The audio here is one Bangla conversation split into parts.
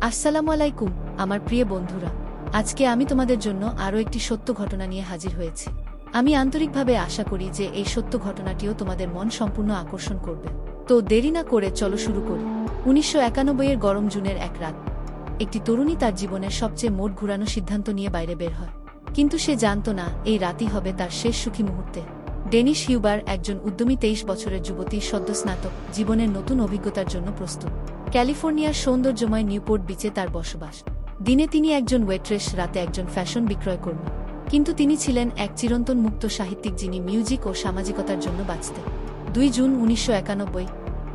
আসসালামু আলাইকুম, আমার প্রিয় বন্ধুরা। আজকে আমি তোমাদের জন্য আরও একটি সত্য ঘটনা নিয়ে হাজির হয়েছি। আমি আন্তরিকভাবে আশা করি যে এই সত্য ঘটনাটিও তোমাদের মন সম্পূর্ণ আকর্ষণ করবে। তো দেরি না করে চলো শুরু করি। উনিশশো একানব্বইয়ের গরম জুনের এক রাত। একটি তরুণী তার জীবনের সবচেয়ে মোট ঘুরানো সিদ্ধান্ত নিয়ে বাইরে বের হয়। কিন্তু সে জানত না, এই রাতই হবে তার শেষ সুখী মুহূর্তে। ডেনিশ হিউবার একজন উদ্যমী তেইশ বছরের যুবতী সদ্য স্নাতক, জীবনের নতুন অভিজ্ঞতার জন্য প্রস্তুত। ক্যালিফোর্নিয়ার সৌন্দর্যময় নিউপোর্ট বিচে তার বসবাস। দিনে তিনি একজন ওয়েট্রেস, রাতে একজন ফ্যাশন বিক্রয়কর্মী কিন্তু তিনি ছিলেন এক চিরন্তন মুক্ত সাহিত্যিক যিনি মিউজিক ও সামাজিকতার জন্য বাঁচতেন। দুই জুন উনিশশো একানব্বই,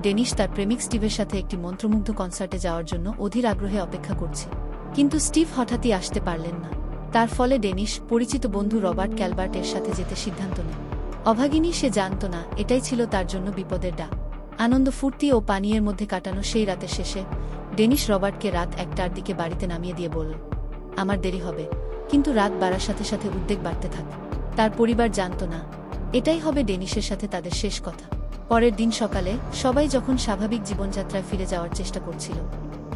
ডেনিশ তার প্রেমিক স্টিভের সাথে একটি মন্ত্রমুগ্ধ কনসার্টে যাওয়ার জন্য অধীর আগ্রহে অপেক্ষা করছে। কিন্তু স্টিভ হঠাৎই আসতে পারলেন না। তার ফলে ডেনিশ পরিচিত বন্ধু রবার্ট ক্যালবার্টের সাথে যেতে সিদ্ধান্ত নেয়। অভাগিনী সে জানত না, এটাই ছিল তার জন্য বিপদের ডাক। আনন্দ ফুর্তি ও পানীয়ের মধ্যে কাটানো সেই রাতের শেষে ডেনিশ রবার্টকে রাত একটার দিকে বাড়িতে নামিয়ে দিয়ে বলল, আমার দেরি হবে, কিন্তু রাত বাড়ার সাথে সাথে উদ্বেগ বাড়তে থাকে। তার পরিবার জানত না। এটাই হবে ডেনিশের সাথে তাদের শেষ কথা। পরের দিন সকালে সবাই যখন স্বাভাবিক জীবনযাত্রায় ফিরে যাওয়ার চেষ্টা করছিল,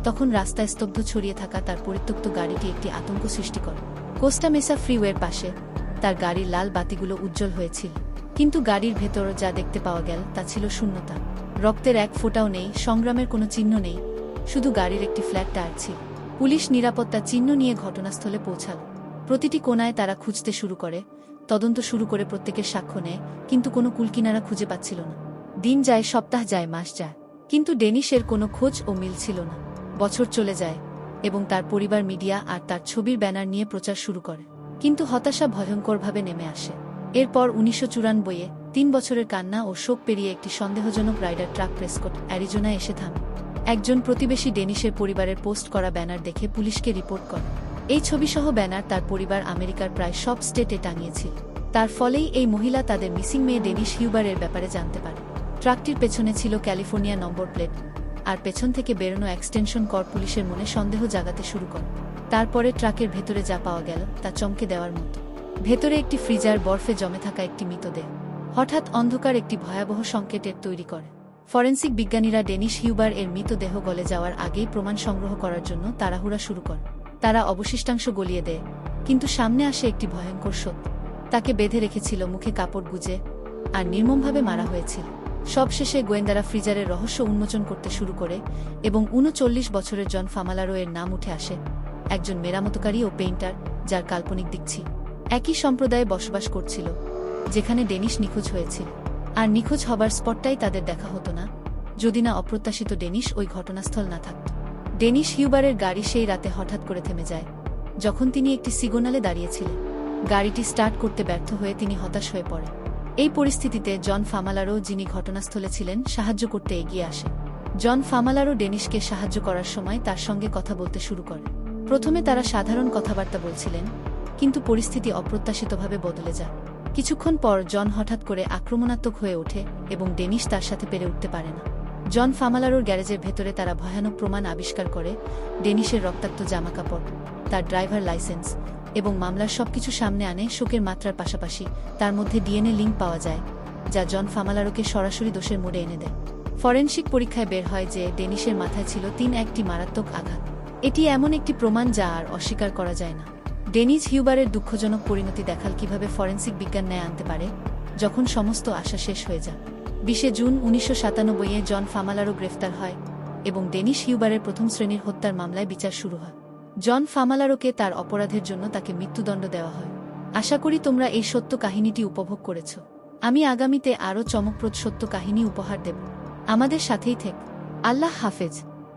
তখন রাস্তায় স্তব্ধ ছড়িয়ে থাকা তার পরিত্যক্ত গাড়িটি একটি আতঙ্ক সৃষ্টি করে। কোস্টা মেসা ফ্রিওয়ের পাশে তার গাড়ির লাল বাতিগুলো উজ্জ্বল হয়েছিল, কিন্তু গাড়ির ভেতর যা দেখতে পাওয়া গেল তা ছিল শূন্যতা। রক্তের এক ফোঁটাও নেই, সংগ্রামের কোনো চিহ্ন নেই, শুধু গাড়ির একটি ফ্ল্যাট টায়ার পুলিশ নিরাপত্তা চিহ্ন নিয়ে ঘটনাস্থলে পৌঁছাল। প্রতিটি কোনায় তারা খুঁজতে শুরু করে, তদন্ত শুরু করে প্রত্যেকের সাক্ষ্য নেয়, কিন্তু কোনো কুলকিনারা খুঁজে পাচ্ছিল না। দিন যায়, সপ্তাহ যায়, মাস যায়, কিন্তু ডেনিশের কোনো খোঁজ ও মিল ছিল না। বছর চলে যায় এবং তার পরিবার মিডিয়া আর তার ছবির ব্যানার নিয়ে প্রচার শুরু করে, কিন্তু হতাশা ভয়ঙ্করভাবে নেমে আসে। এরপর উনিশশো চুরানব্বইয়ে তিন বছরের কান্না ও শোক পেরিয়ে একটি সন্দেহজনক রাইডার ট্রাক প্রেসকট অ্যারিজোনায় এসে থামে। একজন প্রতিবেশী ডেনিশের পরিবারের পোস্ট করা ব্যানার দেখে পুলিশকে রিপোর্ট করে। এই ছবিসহ ব্যানার তার পরিবার আমেরিকার প্রায় সব স্টেটে টাঙিয়েছিল। তার ফলেই এই মহিলা তাদের মিসিং মেয়ে ডেনিশ হিউবারের ব্যাপারে জানতে পারে। ট্রাকটির পেছনে ছিল ক্যালিফোর্নিয়া নম্বর প্লেট, আর পেছন থেকে বেরোনো এক্সটেনশন কর পুলিশের মনে সন্দেহ জাগাতে শুরু করে। তারপরে ট্রাকের ভেতরে যা পাওয়া গেল তা চমকে দেওয়ার মতো। ভেতরে একটি ফ্রিজার বরফে জমে থাকা একটি মৃতদেহ। হঠাৎ অন্ধকার একটি ভয়াবহ সংকেটের তৈরি করে। ফরেন্সিক বিজ্ঞানীরা ডেনিশ হিউবার এর মৃতদেহ গলে যাওয়ার আগেই প্রমাণ সংগ্রহ করার জন্য তাড়াহুড়া শুরু করে। তারা অবশিষ্টাংশ গলিয়ে দেয়, কিন্তু সামনে আসে একটি ভয়ঙ্কর সত্য। তাকে বেঁধে রেখেছিল মুখে কাপড় গুজে আর নির্মমভাবে মারা হয়েছিল। সবশেষে গোয়েন্দারা ফ্রিজারের রহস্য উন্মোচন করতে শুরু করে এবং উনচল্লিশ বছরের জন ফামালারো এর নাম উঠে আসে, একজন মেরামতকারী ও পেইন্টার যার কাল্পনিক দিচ্ছি একই সম্প্রদায়ে বসবাস করছিল। যেখানে ডেনিশ নিখোঁজ হয়েছিল। আর নিখোঁজ হবার স্পটটাই তাদের দেখা হতো না, যদি না অপ্রত্যাশিত ডেনিশ ওই ঘটনাস্থল না থাকত। ডেনিশ হিউবারের গাড়ি সেই রাতে হঠাৎ করে থেমে যায়, যখন তিনি একটি সিগনালে দাঁড়িয়েছিলেন। গাড়িটি স্টার্ট করতে ব্যর্থ হয়ে তিনি হতাশ হয়ে পড়েন। এই পরিস্থিতিতে জন ফামালারও যিনি ঘটনাস্থলে ছিলেন, সাহায্য করতে এগিয়ে আসে। জন ফামালারও ডেনিশকে সাহায্য করার সময় তার সঙ্গে কথা বলতে শুরু করে। প্রথমে তারা সাধারণ কথাবার্তা বলছিলেন, কিন্তু পরিস্থিতি অপ্রত্যাশিতভাবে বদলে যায়। কিছুক্ষণ পর জন হঠাৎ করে আক্রমণাত্মক হয়ে ওঠে এবং ডেনিশ তার সাথে পেরে উঠতে পারে না। জন ফামালারোর গ্যারেজের ভেতরে তারা ভয়ানক প্রমাণ আবিষ্কার করে ডেনিশের রক্তাক্ত জামাকাপড়, তার ড্রাইভার লাইসেন্স এবং মামলার সবকিছু সামনে আনে শোকের মাত্রার পাশাপাশি। তার মধ্যে ডিএনএ লিঙ্ক পাওয়া যায়, যা জন ফামালারোকে সরাসরি দোষের মোড়ে এনে দেয়। ফরেনসিক পরীক্ষায় বের হয় যে ডেনিশের মাথায় ছিল তিন একটি মারাত্মক আঘাত। এটি এমন একটি প্রমাণ যা আর অস্বীকার করা যায় না। ডেনিজ হিউবারের দুঃখজনক পরিণতি দেখাল কীভাবে ফরেন্সিক বিজ্ঞান ন্যায় আনতে পারে, যখন সমস্ত আশা শেষ হয়ে যায়। বিশে জুন উনিশশো সাতানব্বইয়ে জন ফামালারও গ্রেফতার হয় এবং ডেনিশ হিউবারের প্রথম শ্রেণির হত্যার মামলায় বিচার শুরু হয়। জন ফামালারোকে তার অপরাধের জন্য তাকে মৃত্যুদণ্ড দেওয়া হয়। আশা করি তোমরা এই সত্য কাহিনীটি উপভোগ করেছ। আমি আগামীতে আরও চমকপ্রদ সত্য কাহিনী উপহার দেব। আমাদের সাথেই থেক। আল্লাহ হাফেজ।